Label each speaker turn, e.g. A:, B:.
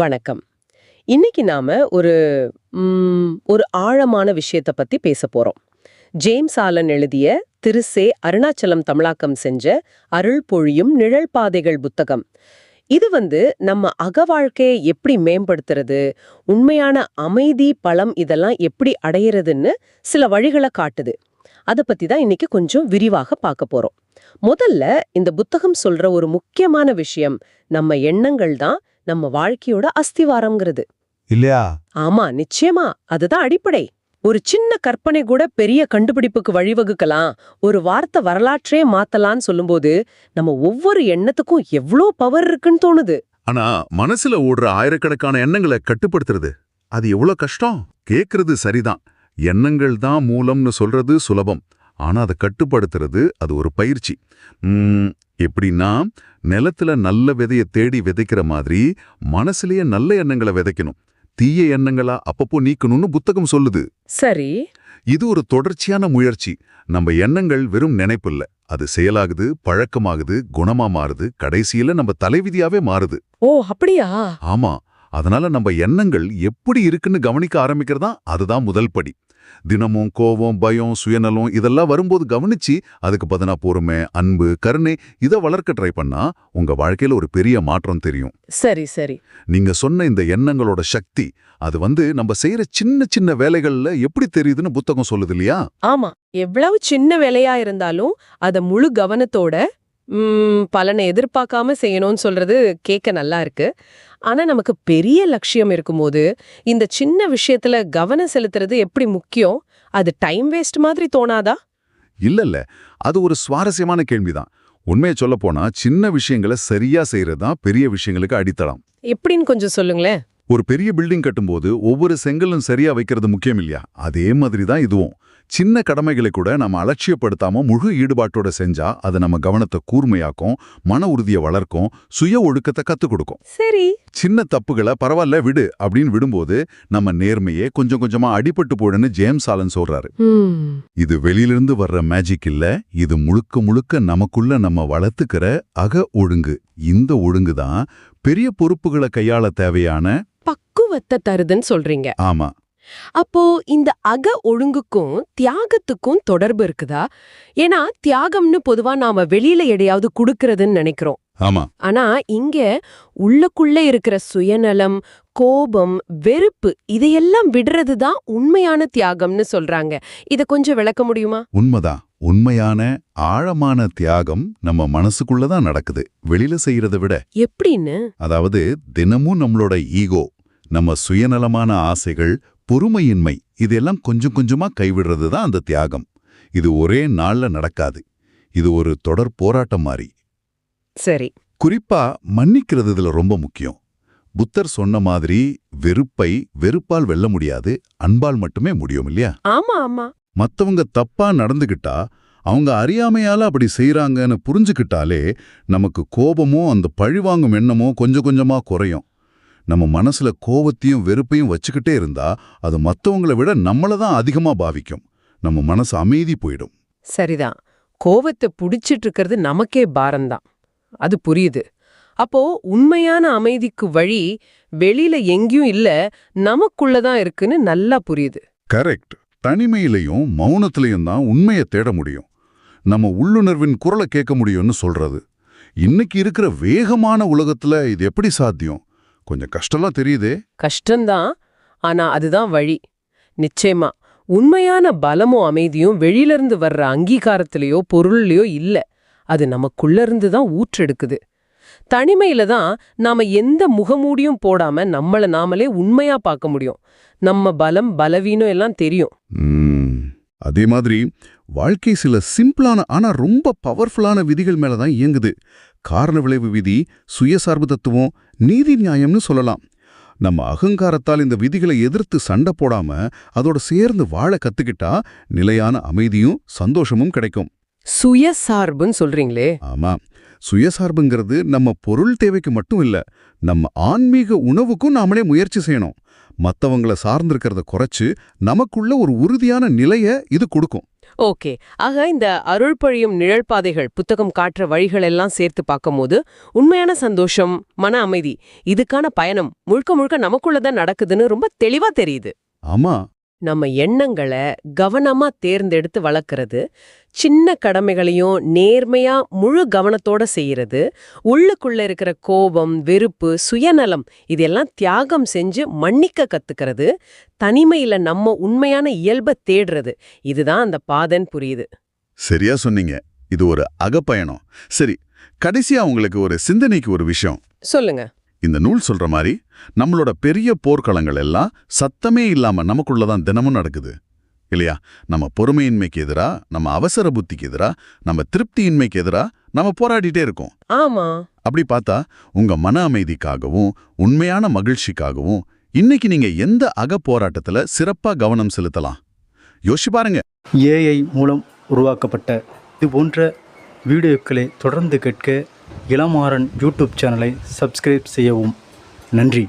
A: வணக்கம். இன்னைக்கு நாம ஒரு ஒரு ஆழமான விஷயத்த பத்தி பேச போறோம். ஜேம்ஸ் ஆலன் எழுதிய திருசே அருணாச்சலம் தமிழாக்கம் செஞ்ச அருள் பொழியும் நிழல் பாதைகள் புத்தகம். இது வந்து நம்ம அக வாழ்க்கையை எப்படி மேம்படுத்துறது உண்மையான அமைதி பலம் இதெல்லாம் எப்படி அடையிறதுன்னு சில வழிகளை காட்டுது. அத பத்தி தான் இன்னைக்கு கொஞ்சம் விரிவாக பார்க்க போறோம். முதல்ல இந்த புத்தகம் சொல்ற ஒரு முக்கியமான விஷயம் நம்ம எண்ணங்கள் தான் நம்ம வாழ்க்கையோட அஸ்திவாரம்ங்கிறது.
B: இல்லையா?
A: ஆமா நிச்சயமா. அதுதான் அடிப்படை. ஒரு சின்ன கற்பனை கூட பெரிய கண்டுபிடிப்புக்கு வழிவகுக்கலாம். ஒரு வார்த்தை வரலாற்றே மாத்தலாம்னு சொல்லும்போது நம்ம ஒவ்வொரு எண்ணத்துக்கும் எவ்ளோ பவர் இருக்குன்னு தோணுது.
C: ஆனா மனசுல ஓடுற ஆயிரக்கணக்கான எண்ணங்களை கட்டுப்படுத்துறது அது எவ்வளவு கஷ்டம்? கேக்குறது சரிதான். எண்ணங்கள் தான் மூலம்னு சொல்றது சுலபம். ஆனா அதை கட்டுப்படுத்துறது அது ஒரு பயிற்சி. எப்படின்னா நிலத்துல நல்ல விதைய தேடி விதைக்கிற மாதிரி மனசுலயே நல்ல எண்ணங்களை விதைக்கணும். தீய எண்ணங்களா அப்பப்போ நீக்கணும்னு புத்தகம் சொல்லுது.
A: சரி.
C: இது ஒரு தொடர்ச்சியான முயற்சி. நம்ம எண்ணங்கள் வெறும் நினைப்பில்ல. அது செயலாகுது பழக்கமாகுது குணமா மாறுது கடைசியில நம்ம தலைவிதியாவே மாறுது.
A: ஓ அப்படியா?
C: ஆமா. அதனால நம்ம எண்ணங்கள் எப்படி இருக்குன்னு கவனிக்க ஆரம்பிக்கிறதா அதுதான் முதல் படி. தினமும் கோபம் பயம் சுயநலம் இதெல்லாம் வரும்போது கவனிச்சு அதுக்கு பதினா பொறுமை அன்பு கருணை இதை வளர்க்க ட்ரை பண்ணா உங்க வாழ்க்கையில ஒரு பெரிய மாற்றம் தெரியும்.
A: சரி சரி.
C: நீங்க சொன்ன இந்த எண்ணங்களோட சக்தி அது வந்து நம்ம செய்யற சின்ன சின்ன வேலைகள்ல எப்படி தெரியுதுன்னு புத்தகம் சொல்லுது இல்லையா?
A: ஆமா. எவ்வளவு சின்ன வேலையா இருந்தாலும் அத முழு கவனத்தோட பலனை எதிர்பார்க்காம செய்யணும்னு சொல்றது கேட்க நல்லா இருக்கு. ஆனா நமக்கு பெரிய லட்சியம் இருக்கும்போது இந்த சின்ன விஷயத்துல கவனம் செலுத்துறது எப்படி முக்கியம்? அது டைம் வேஸ்ட் மாதிரி தோணாதா?
C: இல்ல இல்ல. அது ஒரு சுவாரஸ்யமான கேள்விதான். உண்மையை சொல்ல போனா சின்ன விஷயங்களை சரியா செய்யறது தான் பெரிய விஷயங்களுக்கு அடித்தளம்.
A: எப்படின்னு கொஞ்சம் சொல்லுங்களேன்.
C: ஒரு பெரிய பில்டிங் கட்டும்போது ஒவ்வொரு செங்கலும் சரியா வைக்கிறது முக்கியம் இல்லையா? அதே மாதிரி தான் இதுவும். சின்ன கடமைகளை கூட நம்ம அலட்சியப்படுத்தாம முழு ஈடுபாட்டோட செஞ்சா அது நம்ம கவனத்தை கூர்மையாக்கும் மன உறுதியை வளர்க்கும் சுய ஒழுக்கத்தை கத்துக் கொடுக்கும்.
A: சரி.
C: சின்ன தப்புகளை பரவாயில்ல விடு அப்படின்னு விடும்போது நம்ம நேர்மையே கொஞ்சம் கொஞ்சமா அடிபட்டு போடுன்னு ஜேம்ஸ் ஆலன் சொல்றாரு. இது வெளியிலிருந்து வர்ற மேஜிக் இல்ல இது முழுக்க முழுக்க நமக்குள்ள நம்ம வளர்த்துக்கிற அக ஒழுங்கு. இந்த ஒழுங்கு தான் பெரிய பொறுப்புகளை கையாள தேவையான
A: பக்குவத்தை தருதுன்னு சொல்றீங்க.
C: ஆமா.
A: அப்போ இந்த அக ஒழுங்குக்கும் தியாகத்துக்கும் தொடர்பு இருக்குதா? ஏன்னா தியாகம்னு பொதுவா நாம வெளியில எடையாவது குடுக்கறதுன்னு நினைக்கிறோம்.
C: ஆமா.
A: ஆனா இங்க உள்ளுக்குள்ள இருக்கிற சுயநலம் கோபம் வெறுப்பு இதையெல்லாம் விடுறது தான் உண்மையான தியாகம்னு சொல்றாங்க. இத கொஞ்சம் விளக்க முடியுமா?
C: உண்மைதான் உண்மையான ஆழமான தியாகம் நம்ம மனசுக்குள்ள தான் நடக்குது. வெளியில செய்யறதை விட.
A: எப்படின்னு?
C: அதாவது தினமும் நம்மளோட ஈகோ நம்ம சுயநலமான ஆசைகள் பொறுமையின்மை இதெல்லாம் கொஞ்சம் கொஞ்சமா கைவிடுறது தான் அந்த தியாகம். இது ஒரே நாள்ல நடக்காது. இது ஒரு தொடர் போராட்டம் மாதிரி
A: சரி.
C: குறிப்பா மன்னிக்கிறது இதுல ரொம்ப முக்கியம். புத்தர் சொன்ன மாதிரி வெறுப்பை வெறுப்பால் வெல்ல முடியாது அன்பால் மட்டுமே முடியும் இல்லையா?
A: ஆமா ஆமா.
C: மத்தவங்க தப்பா நடந்துகிட்டா அவங்க அறியாமையால அப்படி செய்றாங்கன்னு புரிஞ்சுக்கிட்டாலே நமக்கு கோபமோ அந்த பழிவாங்கும் எண்ணமோ கொஞ்சம் கொஞ்சமா குறையும். நம்ம மனசுல கோவத்தையும் வெறுப்பையும் வச்சுக்கிட்டே இருந்தா அது மத்தவங்கள விட நம்மள தான் அதிகமா பாவிக்கும். நம்ம மனசு அமைதி போயிடும்.
A: சரிதான். கோவத்தை புடிச்சிட்டு இருக்கிறது நமக்கே பாரம்தான். அது புரியுது. அப்போ உண்மையான அமைதிக்கு வழி வெளியில எங்கேயும் இல்ல நமக்குள்ளதான் இருக்குன்னு நல்லா புரியுது.
C: கரெக்ட். தனிமையிலையும் மௌனத்திலையும் தான் உண்மையை தேட முடியும். நம்ம உள்ளுணர்வின் குரலை கேட்க முடியும்னு சொல்றது. இன்னைக்கு இருக்கிற வேகமான உலகத்துல இது எப்படி சாத்தியம்? கொஞ்சம் கஷ்டம்லாம் தெரியுதே.
A: கஷ்டம்தான் ஆனா அதுதான் வழி. நிச்சயமா உண்மையான பலமும் அமைதியும் வெளியிலிருந்து வர்ற அங்கீகாரத்திலேயோ பொருள்லயோ இல்ல. அது நமக்குள்ள இருந்து தான் ஊற்றெடுக்குது. தனிமையில தான் நாம எந்த முகமூடியும் போடாம நம்மள நாமளே உண்மையா பார்க்க முடியும். நம்ம பலம் பலவீனம் எல்லாம் தெரியும்.
C: அதே மாதிரி வாழ்க்கை சில சிம்பிளான ஆனா ரொம்ப பவர்ஃபுல்லான விதிகள் மேல தான் இயங்குது. காரண விளைவு விதி சுயசார்பு தத்துவம் நீதி நியாயம்னு சொல்லலாம். நம்ம அகங்காரத்தால் இந்த விதிகளை எதிர்த்து சண்டை போடாம அதோட சேர்ந்து வாழ கத்துக்கிட்டா நிலையான அமைதியும் சந்தோஷமும் கிடைக்கும்.
A: சுயசார்புன்னு சொல்றீங்களே.
C: ஆமா. சுயசார்புங்கிறது நம்ம பொருள் தேவைக்கு மட்டும் இல்ல நம்ம ஆன்மீக உணவுக்கும் நாமளே முயற்சி செய்யணும். மத்தவங்கள சார்ந்திருக்கிறத குறைச்சு நமக்குள்ள ஒரு உறுதியான நிலைய இது கொடுக்கும்.
A: ஓகே. ஆக இந்த அருள் பழியும் நிழல் பாதைகள் புத்தகம் காட்டுற வழிகள் எல்லாம் சேர்த்து பார்க்கும்போது உண்மையான சந்தோஷம் மன அமைதி இதுக்கான பயணம் முழுக்க முழுக்க நமக்குள்ள தான் நடக்குதுன்னு ரொம்ப தெளிவா தெரியுது.
C: ஆமா.
A: நம்ம எண்ணங்களை கவனமா தேர்ந்தெடுத்து வளர்க்கறது சின்ன கடமைகளையும் நேர்மையா முழு கவனத்தோட செய்யறது உள்ளுக்குள்ள இருக்கிற கோபம் வெறுப்பு சுயநலம் இதெல்லாம் தியாகம் செஞ்சு மன்னிக்க கத்துக்கிறது தனிமையில நம்ம உண்மையான இயல்பை தேடுறது. இதுதான் அந்த பாதன் புரியுது.
C: சரியா சொன்னீங்க. இது ஒரு அகப்பயணம். சரி கடைசியா உங்களுக்கு ஒரு சிந்தனைக்கு ஒரு விஷயம்.
A: சொல்லுங்க.
C: இந்த நூல் சொல்ற மாதிரி நம்மளோட பெரிய போர்க்களங்கள் எல்லாம் சத்தமே இல்லாம நமக்குள்ளதான் தினமும் நடக்குது. இல்லையா? நம்ம பொறுமையின்மைக்கு எதிரா நம்ம அவசர புத்திக்கு எதிரா நம்ம திருப்தியின்மைக்கு எதிரா நம்ம போராடிட்டே இருக்கோம்.
A: ஆமா.
C: அப்படி பார்த்தா உங்க மன அமைதிக்காகவும் உண்மையான மகிழ்ச்சிக்காகவும் இன்னைக்கு நீங்க எந்த அக போராட்டத்துல சிறப்பா கவனம் செலுத்தலாம்? யோசிச்சு பாருங்க.
B: ஏஐ மூலம் உருவாக்கப்பட்ட இது போன்ற வீடியோக்களை தொடர்ந்து கேட்க இளமாறன் யூடியூப் சேனலை சப்ஸ்கிரைப் செய்யவும். நன்றி.